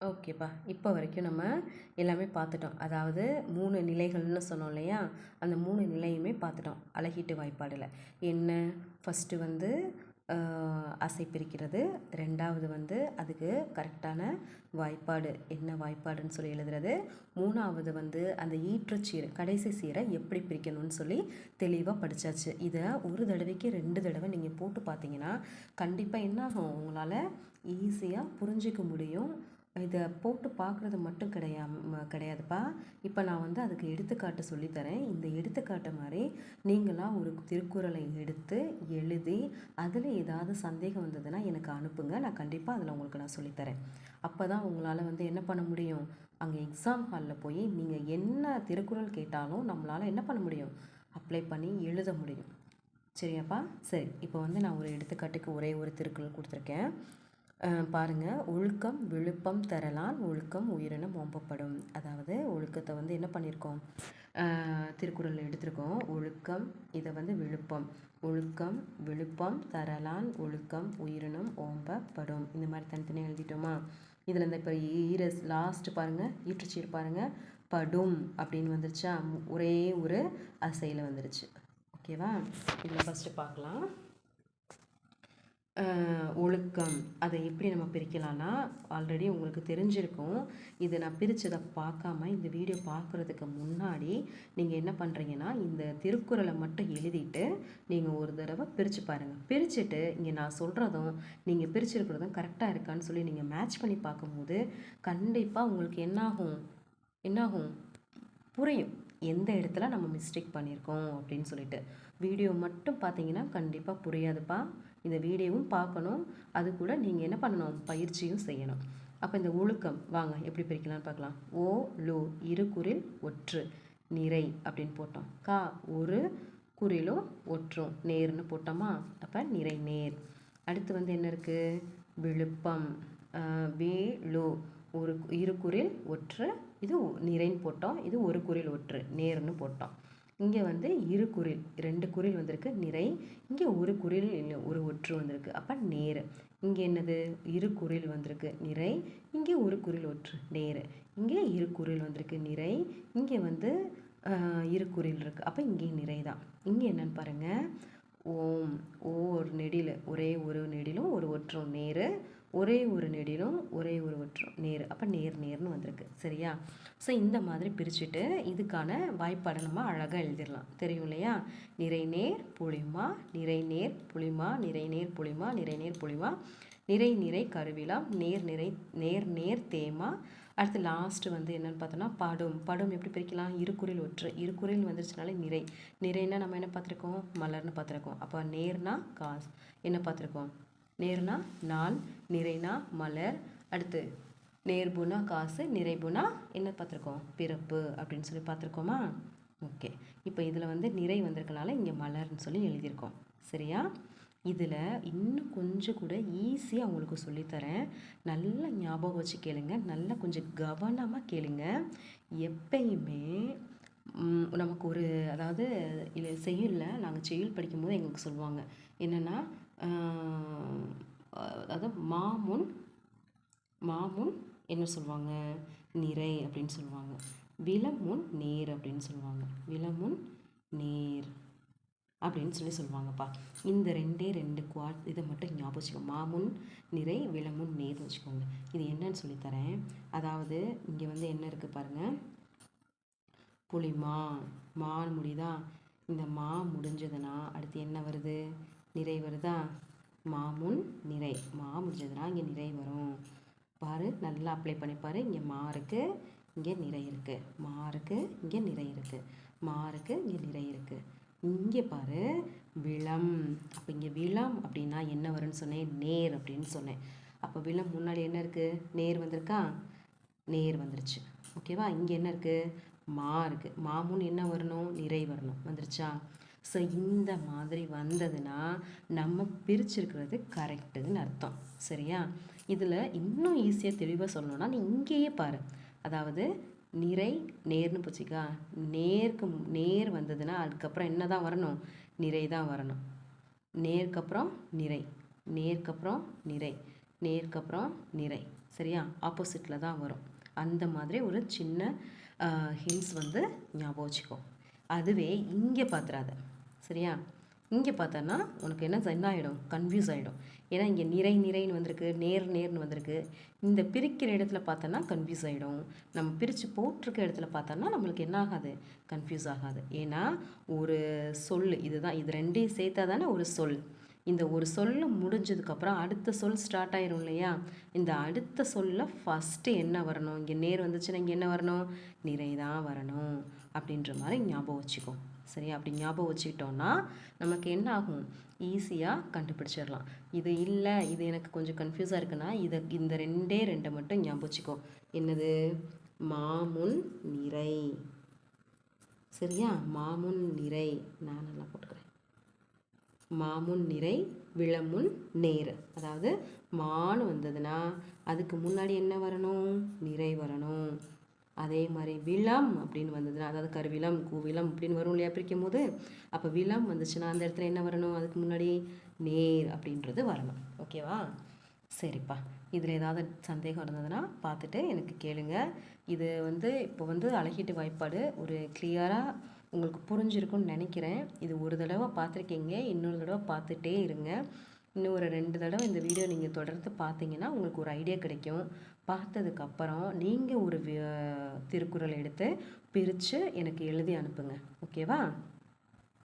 ஓகேப்பா. இப்போ வரைக்கும் நம்ம எல்லாமே பார்த்துட்டோம். அதாவது மூணு நிலைகள்னு சொன்னோம் இல்லையா? அந்த மூணு நிலையுமே பார்த்துட்டோம். அழகீட்டு வாய்ப்பாடில். என்ன? ஃபஸ்ட்டு வந்து அசை பிரிக்கிறது. ரெண்டாவது வந்து அதுக்கு கரெக்டான வாய்ப்பாடு. என்ன வாய்ப்பாடுன்னு சொல்லி எழுதுறது? மூணாவது வந்து அந்த ஈற்றுச்சீர் கடைசி சீரை எப்படி பிரிக்கணும்னு சொல்லி தெளிவாக படித்தாச்சு இதை ஒரு தடவைக்கு ரெண்டு தடவை நீங்கள் போட்டு பார்த்தீங்கன்னா கண்டிப்பாக என்ன ஆகும் உங்களால் ஈஸியாக புரிஞ்சிக்க முடியும். இதை போட்டு பார்க்குறது மட்டும் கிடையாம கிடையாதுப்பா. இப்போ நான் வந்து அதுக்கு எடுத்துக்காட்டு சொல்லித்தரேன் இந்த எடுத்துக்காட்டு மாதிரி நீங்களாம் ஒரு திருக்குறளை எடுத்து எழுதி அதில் ஏதாவது சந்தேகம் வந்ததுன்னா எனக்கு அனுப்புங்க. நான் கண்டிப்பாக அதில் உங்களுக்கு நான் சொல்லித்தரேன் அப்போ தான் உங்களால் வந்து என்ன பண்ண முடியும்? அங்கே எக்ஸாம் ஹாலில் போய் நீங்கள் என்ன திருக்குறள் கேட்டாலும் நம்மளால் என்ன பண்ண முடியும்? அப்ளை பண்ணி எழுத முடியும். சரியாப்பா? சரி. இப்போ வந்து நான் ஒரு எடுத்துக்காட்டுக்கு ஒரே ஒரு திருக்குறள் கொடுத்துருக்கேன். பாருங்கள் பாருங்க. ஒழுக்கம் விழுப்பம் தரலான் ஒழுக்கம் உயிரினம் ஓம்பப்படும். அதாவது ஒழுக்கத்தை வந்து என்ன பண்ணியிருக்கோம் திருக்குறளில் திருக்குறள் எடுத்திருக்கோம். ஒழுக்கம் இதை வந்து விழுப்பம். ஒழுக்கம் விழுப்பம் தரலான் ஒழுக்கம் உயிரினம் ஓம்பப்படும். இந்த மாதிரி தனித்தனியாக எழுதிட்டோமா? இதில் இந்த இப்போ ஈரஸ் லாஸ்ட் பாருங்கள் ஈற்றுச்சீர் பாருங்கள் படும் அப்படின்னு வந்துருச்சா? ஒரே ஒரு அசையில் வந்துருச்சு. ஓகேவா? இதில் ஃபஸ்ட்டு பார்க்கலாம். ஒழுக்கம் அதை எப்படி நம்ம பிரிக்கலாம்னா ஆல்ரெடி உங்களுக்கு தெரிஞ்சிருக்கும். இதை நான் பிரித்ததை பார்க்காம இந்த வீடியோ பார்க்குறதுக்கு முன்னாடி நீங்கள் என்ன பண்ணுறீங்கன்னா இந்த திருக்குறளை மட்டும் எழுதிட்டு நீங்கள் ஒரு தடவை பிரித்து பாருங்கள் பிரிச்சுட்டு இங்கே நான் சொல்கிறதும் நீங்கள் பிரிச்சிருக்கிறதும் கரெக்டாக இருக்கான்னு சொல்லி நீங்கள் மேட்ச் பண்ணி பார்க்கும்போது கண்டிப்பாக உங்களுக்கு என்னாகும் என்னாகும்? புரியும். எந்த இடத்துல நம்ம மிஸ்டேக் பண்ணியிருக்கோம் அப்படின்னு சொல்லிட்டு. வீடியோ மட்டும் பார்த்தீங்கன்னா கண்டிப்பாக புரியாதுப்பா. இந்த வீடியோவும் பார்க்கணும். அது கூட நீங்கள் என்ன பண்ணணும்? பயிற்சியும் செய்யணும். அப்போ இந்த ஒழுக்கம் வாங்க எப்படி பிரிக்கலாம்னு பார்க்கலாம். ஓ லோ இரு குரில் ஒற்று நிறை அப்படின்னு போட்டோம். கா ஒரு குறிலும் ஒற்றும் நேர்னு போட்டோமா? அப்போ நிறை நேர். அடுத்து வந்து என்ன இருக்குது விழுப்பம் வே வேலு ஒரு இரு குரில் ஒற்று இது நிறைன்னு போட்டோம். இது ஒரு குரில் ஒற்று நேர்னு போட்டோம். இங்கே வந்து இரு குரில் ரெண்டு குரில் வந்திருக்கு நிறை. இங்கே ஒரு குரில் இல்லை ஒரு ஒற்று வந்திருக்கு. அப்போ நேர். இங்கே என்னது? இரு குரில் வந்திருக்கு நிறை. இங்கே ஒரு குரில் ஒற்று நேர். இங்கே இரு குரில் வந்திருக்கு நிறை. இங்கே வந்து இரு குரில் இருக்குது அப்போ இங்கே நிறை தான். இங்கே என்னன்னு பாருங்கள் ஓம் ஓ ஒரு ஒரே ஒரு நெடிலும் ஒரு ஒற்றும் நேர். ஒரே ஒரு நெடிலும் ஒரே ஒரு ஒற்றும் நேர் அப்போ நேர் நேர்னு வந்திருக்கு. சரியா? ஸோ இந்த மாதிரி பிரிச்சுட்டு இதுக்கான வாய்ப்பாடை நம்ம அழகாக எழுதிடலாம் தெரியும் இல்லையா? நிறைநேர் புளிமா நிறைநேர் புளிமா நிறைநேர் புளிமா நிறைநேர் புளிமா நிறை நிறை கருவிலாம் நேர் நிறை நேர் நேர் தேமா. அடுத்து லாஸ்ட்டு வந்து என்னென்னு பார்த்தோன்னா படும். படும் எப்படி பிரிக்கலாம்? இருக்குறில் ஒற்று. இருக்குறில் வந்துருச்சுனாலே நிறை. நிறைன்னா நம்ம என்ன பார்த்துருக்கோம்? மலர்னு பார்த்துருக்கோம். அப்போ நேர்னா காஸ். என்ன பார்த்துருக்கோம்? நேர்னா நாள் நிறைனா மலர். அடுத்து நேர்புனா காசு நிறைபுனா என்ன பார்த்துருக்கோம்? பிறப்பு அப்படின்னு சொல்லி பார்த்துருக்கோமா? ஓகே. இப்போ இதில் வந்து நிறை வந்திருக்கனால இங்கே மலர்னு சொல்லி எழுதியிருக்கோம். சரியா? இதில் இன்னும் கொஞ்சம் கூட ஈஸியாக உங்களுக்கு சொல்லித்தரேன். நல்லா ஞாபகம் வச்சு கேளுங்க. நல்லா கொஞ்சம் கவனமாக கேளுங்க. எப்பயுமே நமக்கு ஒரு அதாவது இல்லை செய்யுளில் நாங்கள் செய்யுள் படிக்கும்போது எங்களுக்கு சொல்லுவாங்க. என்னென்னா அதாவது மாமுன் மாமுன் என்ன சொல்லுவாங்க? நிறை அப்படின்னு சொல்லுவாங்க. விலமுன் நேர் அப்படின்னு சொல்லுவாங்க. விலமுன் நேர் அப்படின்னு சொல்லி சொல்லுவாங்கப்பா. இந்த ரெண்டே ரெண்டு குவாட் இதை மட்டும் ஞாபகம் வச்சுக்கோங்க மாமுன் நிறை விலமுன் நேர் வச்சுக்கோங்க. இது என்னன்னு சொல்லித்தரேன் அதாவது இங்கே வந்து என்ன இருக்குது பாருங்கள் புளிமா மான் முடிதான் இந்த மா முடிஞ்சதுன்னா அடுத்து என்ன வருது? நிறை வருதா மாமுன் நிறை. மா முடிஞ்சதுனா இங்கே நிறை வரும். பாரு நல்லா அப்ளை பண்ணி இங்கே மா இருக்குது இங்கே நிறை இருக்குது மா இருக்குது இங்கே நிறை இருக்குது மா இருக்குது இங்கே நிறை இருக்குது இங்கே பாரு விளம். அப்போ இங்கே விளம் அப்படின்னா என்ன வரும்னு சொன்னேன்? நேர் அப்படின்னு சொன்னேன். அப்போ விளம் முன்னாடி என்ன இருக்குது நேர் வந்திருக்கா? நேர் வந்துருச்சு. ஓகேவா இங்கே என்ன இருக்குது மா இருக்குது மாமுன் என்ன வரணும்? நிறை வரணும். வந்துருச்சா? ஸோ இந்த மாதிரி வந்ததுன்னா நம்ம பிரிச்சிருக்கிறது கரெக்டுன்னு அர்த்தம். சரியா? இதில் இன்னும் ஈஸியாக தெளிவாக சொல்லணும்னா நீ இங்கேயே பாரு. அதாவது நிறை நேர்னு போச்சுக்கா. நேருக்கு நேர் வந்ததுன்னா அதுக்கப்புறம் என்ன தான் வரணும்? நிறை தான் வரணும். நேருக்கப்புறம் நிறை. நேருக்கப்புறம் நிறை. நேருக்கப்புறம் நிறை. சரியா? ஆப்போசிட்டில் தான் வரும். அந்த மாதிரி ஒரு சின்ன ஹிண்ட்ஸ் வந்து ஞாபகம் வச்சுக்கோ. அதுவே இங்கே பார்த்துறாத சரியா? இங்கே பார்த்தோன்னா உனக்கு என்ன என்ன ஆகிடும் கன்ஃபியூஸ் ஆகிடும் ஏன்னா இங்கே நிறை நிறைன்னு வந்திருக்கு நேர் நேர்னு வந்திருக்கு. இந்த பிரிக்கிற இடத்துல பார்த்தோன்னா கன்ஃபியூஸ் ஆகிடும் நம்ம பிரித்து போட்டிருக்க இடத்துல பார்த்தோன்னா நம்மளுக்கு என்ன ஆகாது? கன்ஃபியூஸ் ஆகாது. ஏன்னா ஒரு சொல் இதுதான். இது ரெண்டையும் சேர்த்தா தானே ஒரு சொல். இந்த ஒரு சொல் முடிஞ்சதுக்கப்புறம் அடுத்த சொல் ஸ்டார்ட் ஆயிரும் இல்லையா? இந்த அடுத்த சொல்ல ஃபஸ்ட்டு என்ன வரணும்? இங்கே நேர் வந்துச்சுன்னா இங்கே என்ன வரணும்? நிறை தான் வரணும். அப்படின்ற மாதிரி ஞாபகம் வச்சுக்கோ. சரி அப்படி ஞாபகம் வச்சுக்கிட்டோன்னா நமக்கு என்ன ஆகும்? ஈஸியாக கண்டுபிடிச்சிடலாம். இது இல்லை இது எனக்கு கொஞ்சம் கன்ஃபியூஸாக இருக்குன்னா இதை இந்த ரெண்டே ரெண்டை மட்டும் ஞாபகம் வச்சுக்கோ. என்னது? மாமுன் நிறை. சரியா? மாமுன் நிறை. நான் நல்லா போட்டுக்கிறேன். மாமுன் நிறை விளமுன் நேர். அதாவது மான் வந்ததுன்னா அதுக்கு முன்னாடி என்ன வரணும்? நிறை வரணும். அதே மாதிரி விளம் அப்படின்னு வந்ததுன்னா அதாவது கருவிளம் கூவிளம் அப்படின்னு வரும் இல்லையா பிரிக்கும் போது அப்போ விளம் வந்துச்சுன்னா அந்த இடத்துல என்ன வரணும்? அதுக்கு முன்னாடி நேர் அப்படின்றது வரணும். ஓகேவா சரிப்பா. இதில் ஏதாவது சந்தேகம் இருந்ததுன்னா பார்த்துட்டு எனக்கு கேளுங்க. இது வந்து இப்போ வந்து அழகீட்டு வாய்ப்பாடு. ஒரு கிளியராக உங்களுக்கு புரிஞ்சிருக்கும்னு நினைக்கிறேன். இது ஒரு தடவை பார்த்துருக்கீங்க இன்னொரு தடவை பார்த்துட்டே இருங்க. இன்னும் ஒரு ரெண்டு தடவை இந்த வீடியோ நீங்கள் தொடர்ந்து பார்த்தீங்கன்னா உங்களுக்கு ஒரு ஐடியா கிடைக்கும். பார்த்ததுக்கப்புறம் நீங்கள் ஒரு திருக்குறள் எடுத்து பிரித்து எனக்கு எழுதி அனுப்புங்க. ஓகேவா?